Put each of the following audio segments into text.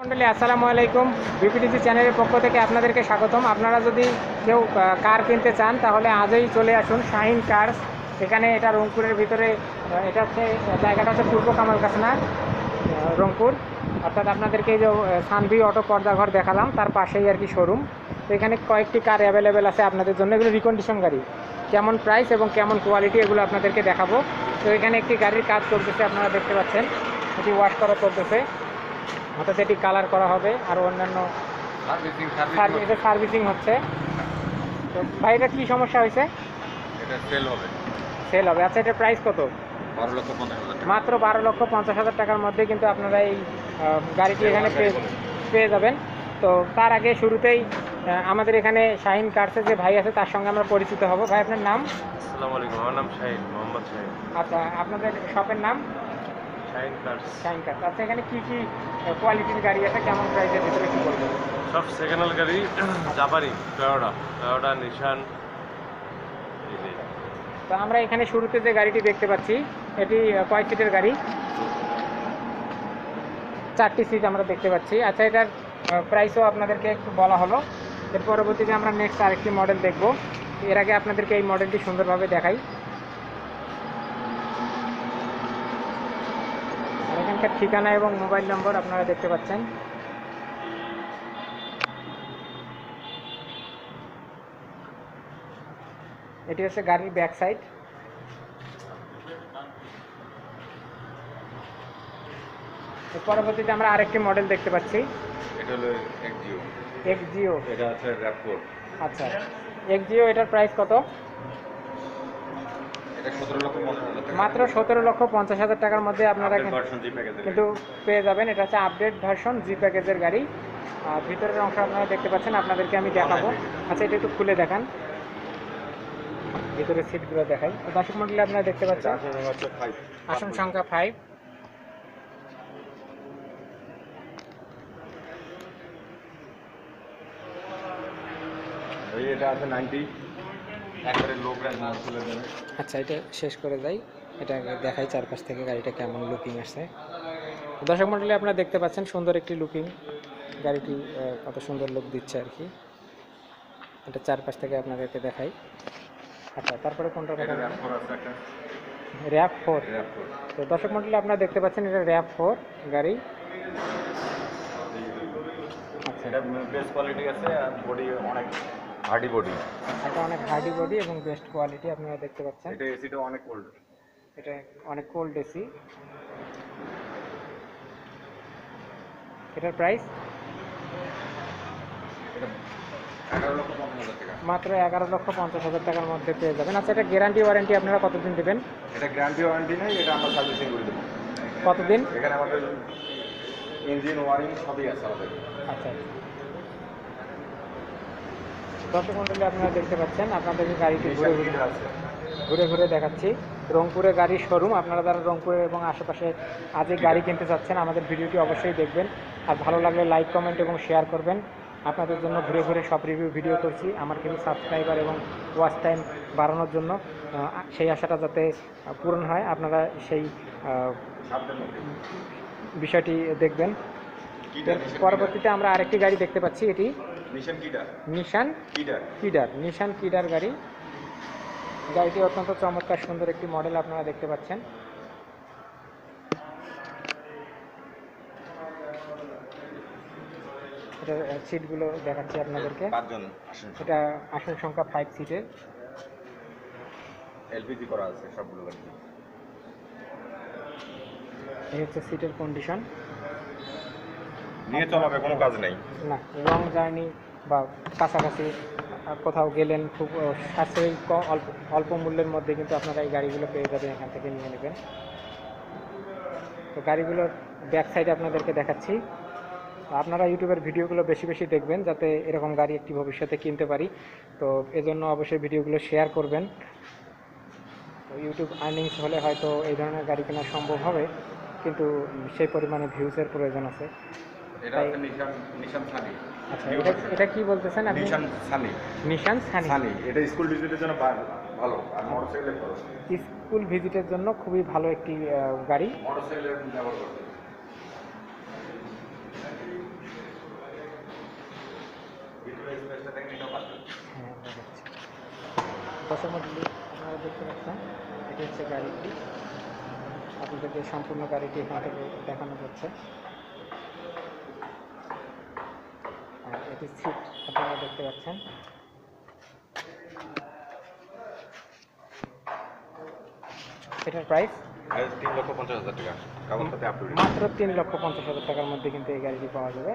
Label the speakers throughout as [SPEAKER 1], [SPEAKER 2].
[SPEAKER 1] মন্ডলী, আসসালামু আলাইকুম। বিপিডিসি চ্যানেলের পক্ষ থেকে আপনাদেরকে স্বাগতম। আপনারা যদি কেউ কার কিনতে চান, তাহলে আজই চলে আসুন শাহিন কার্স এখানে এটা রংপুরের ভিতরে এটা হচ্ছে জায়গাটা হচ্ছে পূর্ব কামাল কাসনা রংপুর। অর্থাৎ আপনাদেরকে এই যে সানভি অটো পর্দাঘর দেখালাম, তার পাশেই আর কি শোরুম তো এখানে কয়েকটি কার অ্যাভেলেবেল আছে আপনাদের জন্য। এগুলো রিকন্ডিশন গাড়ি। কেমন প্রাইস এবং কেমন কোয়ালিটি এগুলো আপনাদেরকে দেখাবো। তো এখানে একটি গাড়ির কাজ চলতেছে, আপনারা দেখতে পাচ্ছেন। এটি ওয়াশ করা চলতেছে। অর্থাৎ এটি কালার করা হবে আর অন্যান্য
[SPEAKER 2] সার্ভিসিং
[SPEAKER 1] এটা সার্ভিসিং হচ্ছে। তো ভাই এটা কী সমস্যা হয়েছে?
[SPEAKER 2] এটা সেল হবে।
[SPEAKER 1] সেল হবে। আচ্ছা এটার প্রাইস কত? মাত্র বারো লক্ষ পঞ্চাশ হাজার টাকার মধ্যে কিন্তু আপনারা এই গাড়িটি এখানে পেয়ে পেয়ে যাবেন। তো তার আগে শুরুতেই আমাদের এখানে শাহিন কার্সের যে ভাই আছে তার সঙ্গে আমরা পরিচিত হব। ভাই আপনার নাম?
[SPEAKER 2] আসসালামু আলাইকুম। আমার নাম শাহিন মোহাম্মদ শাহিন।
[SPEAKER 1] আচ্ছা আপনাদের শপের নাম?
[SPEAKER 2] কার্স
[SPEAKER 1] আচ্ছা এখানে কী কী কোয়ালিটির গাড়ি আছে? কেমন প্রাইসের ভিতরে কী বলবেন?
[SPEAKER 2] সব সেকেন্ড হ্যান্ড গাড়ি জাপানি টয়োটা টয়োটা নিশান
[SPEAKER 1] তো আমরা এখানে শুরুতে যে গাড়িটি দেখতে পাচ্ছি এটি আহ, কয় সিটের গাড়ি? চারটি সিট আমরা দেখতে পাচ্ছি। আচ্ছা এটার প্রাইসও আপনাদেরকে একটু বলা হলো। এর পরবর্তীতে আমরা নেক্সট আরেকটি মডেল দেখব। এর আগে আপনাদেরকে এই মডেলটি সুন্দরভাবে দেখাই। আর ঠিকানা এবং মোবাইল নম্বর আপনারা দেখতে পাচ্ছেন। এটি হচ্ছে গাড়ির ব্যাক সাইড। পরবর্তীতে আমরা আরেকটি মডেল দেখতে পাচ্ছি।
[SPEAKER 2] এটা হলো এক্সিও
[SPEAKER 1] এক্স জিও
[SPEAKER 2] এটা আছে র্যাপকোড
[SPEAKER 1] আচ্ছা। এক্স জিও এটার প্রাইস কত? মাত্র সতেরো লক্ষ পঞ্চাশ হাজার টাকার মধ্যে আপনারা কিন্তু- পেয়ে যাবেন। এটা হচ্ছে আপডেট ভার্সন জি প্যাকেজের গাড়ি। আর ভিতরের অংশ আপনারা দেখতে পাচ্ছেন আপনাদেরকে আমি দেখাবো। আচ্ছা এটা একটু খুলে দেখান। ভিতরের সিটগুলো দেখাই। তো দর্শক মন্ডলী আপনারা দেখতে পাচ্ছেন? আসন সংখ্যা ফাইভ
[SPEAKER 2] এটা আছে নাইনটি
[SPEAKER 1] আচ্ছা এটা শেষ করে যাই। এটা দেখাই চারপাশ থেকে গাড়িটা কেমন লুকিং আসছে। দর্শক মন্ডলী আপনারা দেখতে পাচ্ছেন সুন্দর একটি লুকিং গাড়িটি কত সুন্দর লুক দিচ্ছে আর কি। এটা চারপাশ থেকে আপনাদেরকে দেখাই। আচ্ছা তারপরে কোনটা র্যাপ ফোর তো দর্শক মন্ডলী আপনারা দেখতে পাচ্ছেন এটা র্যাপ ফোর গাড়ি। আচ্ছা।
[SPEAKER 2] এটা বেস্ট কোয়ালিটি আছে আর বডি অনেক হার্ডি বডি
[SPEAKER 1] এটা অনেক হার্ডি বডি এবং বেস্ট কোয়ালিটি আপনারা দেখতে পাচ্ছেন।
[SPEAKER 2] এটা এসিটা অনেক কোল্ড
[SPEAKER 1] এটা অনেক কোল্ড এসি এটার প্রাইস মাত্র এগারো লক্ষ পঞ্চাশ হাজার টাকার মধ্যে পেয়ে যাবেন। আচ্ছা এটা গ্যারান্টি ওয়ারেন্টি আপনারা কতদিন দেবেন?
[SPEAKER 2] এটা গ্যারান্টি ওয়ারেন্টি নেই এটা আমরা সার্ভিসিং করে দেবো।
[SPEAKER 1] কতদিন?
[SPEAKER 2] এখানে আমাদের ইঞ্জিন ওয়ারিং সবই আছে আমাদের।
[SPEAKER 1] আচ্ছা। দর্শক মন্ডলী আপনারা দেখতে পাচ্ছেন, আপনাদেরকে গাড়িটি ঘুরে ঘুরে ঘুরে ঘুরে দেখাচ্ছি। রংপুরে গাড়ির শোরুম আপনারা যারা রংপুরে এবং আশেপাশে আজ এই গাড়ি কিনতে চাচ্ছেন আমাদের ভিডিওটি অবশ্যই দেখবেন। আর ভালো লাগলে লাইক কমেন্ট এবং শেয়ার করবেন। আপনাদের জন্য ঘুরে ঘুরে সব রিভিউ ভিডিও করছি। আমার কিন্তু সাবস্ক্রাইবার এবং ওয়াচ টাইম বাড়ানোর জন্য সেই আশাটা যাতে পূরণ হয়, আপনারা সেই বিষয়টি দেখবেন। পরবর্তীতে আমরা আরেকটি গাড়ি দেখতে পাচ্ছি এটি
[SPEAKER 2] নিশান কিডার?
[SPEAKER 1] নিশান
[SPEAKER 2] কিডার।
[SPEAKER 1] গাড়ি। গাড়িটি অত্যন্ত চমৎকার সুন্দর একটি মডেল আপনারা দেখতে পাচ্ছেন। এটার সিটগুলো দেখাচ্ছি আপনাদেরকে। এটা আসন সংখ্যা ফাইভ সিটের
[SPEAKER 2] এলপিজি করা আছে সবগুলো গাড়ি
[SPEAKER 1] এই হচ্ছে সিটের কন্ডিশন
[SPEAKER 2] নিয়ে চলাবে কোনো কাজ নেই।
[SPEAKER 1] না লং জার্নি বা কাছাকাছি কোথাও গেলেন খুব সাশ্রয়ী অল্প অল্প মূল্যের মধ্যে কিন্তু আপনারা এই গাড়িগুলো পেয়ে যাবেন, এখান থেকে নিয়ে নেবেন। তো গাড়িগুলোর ব্যাক সাইডে আপনাদেরকে দেখাচ্ছি। আপনারা ইউটিউবের ভিডিওগুলো বেশি বেশি দেখবেন, যাতে এরকম গাড়ি একটি ভবিষ্যতে কিনতে পারি। তো এজন্য অবশ্যই ভিডিওগুলো শেয়ার করবেন। তো ইউটিউব আর্নিংস হলে হয়তো এই ধরনের গাড়ি কেনা সম্ভব হবে, কিন্তু সেই পরিমাণে ভিউজের প্রয়োজন আছে। আচ্ছা, এটা কি বলতেছেন আপনি?
[SPEAKER 2] নিশান সানি
[SPEAKER 1] নিশান সানি
[SPEAKER 2] সানি এটা স্কুল ভিজিটের জন্য ভালো আর
[SPEAKER 1] স্কুল ভিজিটের জন্য খুবই ভালো একটি গাড়ি।
[SPEAKER 2] ব্যবহার করতে
[SPEAKER 1] হ্যাঁ, আপনারা দেখতে পাচ্ছেন হচ্ছে গাড়িটি। আপনাদেরকে সম্পূর্ণ গাড়িটি এখান থেকে দেখানো হচ্ছে। এটি সিট আপনারা দেখতে পাচ্ছেন। এটার প্রাইস
[SPEAKER 2] তিন লক্ষ পঞ্চাশ হাজার টাকা।
[SPEAKER 1] মাত্র তিন লক্ষ পঞ্চাশ হাজার টাকার মধ্যে কিন্তু এই গাড়িটি পাওয়া যাবে।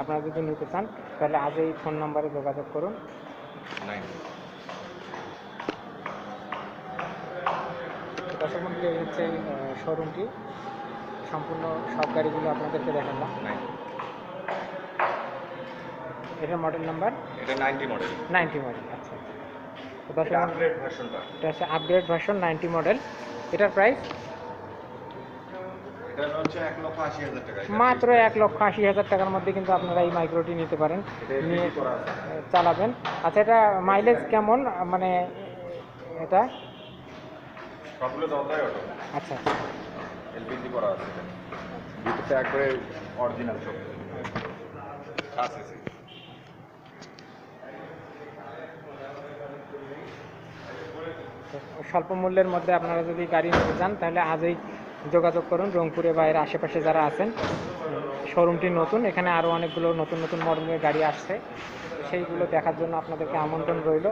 [SPEAKER 1] আপনারা যদি নিতে চান তাহলে আজই ফোন নাম্বারে যোগাযোগ করুন। এই হচ্ছে শোরুমটি সম্পূর্ণ সব গাড়িগুলো আপনাদেরকে দেখালাম। এটার মডেল নাম্বার
[SPEAKER 2] এটা নাইনটি মডেল
[SPEAKER 1] নাইনটি মডেল আচ্ছা তো দর্শক মণ্ডলী,
[SPEAKER 2] আপগ্রেড ভার্সনটা
[SPEAKER 1] এটা হচ্ছে আপগ্রেড ভার্সন নাইনটি মডেল এটার প্রাইস
[SPEAKER 2] এটা হচ্ছে
[SPEAKER 1] মাত্র এক লক্ষ আশি হাজার টাকার মধ্যে কিন্তু আপনারা এই মাইক্রোটি নিতে পারেন। নিয়ে
[SPEAKER 2] আছে।
[SPEAKER 1] চালাবেন। আচ্ছা এটা মাইলেজ কেমন? মানে এটা? আচ্ছা।
[SPEAKER 2] এলপিজি করা আছে। এটা ভিতরটা একবারে অরিজিনাল সব খাস এসি
[SPEAKER 1] তো স্বল্প মূল্যের মধ্যে আপনারা যদি গাড়ি নিতে চান, তাহলে আজই যোগাযোগ করুন রংপুরে বা এর আশেপাশে যারা আছেন। শোরুমটি নতুন, এখানে আরও অনেকগুলো নতুন নতুন মডেলের গাড়ি আসছে। সেইগুলো দেখার জন্য আপনাদেরকে আমন্ত্রণ রইল।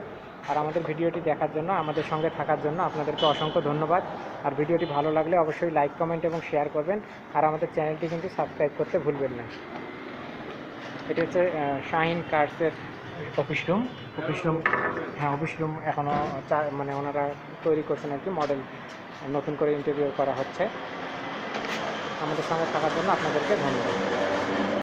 [SPEAKER 1] আর আমাদের ভিডিওটি দেখার জন্য, আমাদের সঙ্গে থাকার জন্য আপনাদেরকে অসংখ্য ধন্যবাদ। আর ভিডিওটি ভালো লাগলে অবশ্যই লাইক কমেন্ট এবং শেয়ার করবেন। আর আমাদের চ্যানেলটি কিন্তু সাবস্ক্রাইব করতে ভুলবেন না। এটি হচ্ছে শাহিন কার্সের অফিস রুম অফিস রুম হ্যাঁ অফিস রুম এখনও মানে ওনারা তৈরি করছেন আর কি মডেল নতুন করে ইন্টারভিউ করা হচ্ছে। আমাদের সঙ্গে থাকার জন্য আপনাদেরকে ধন্যবাদ।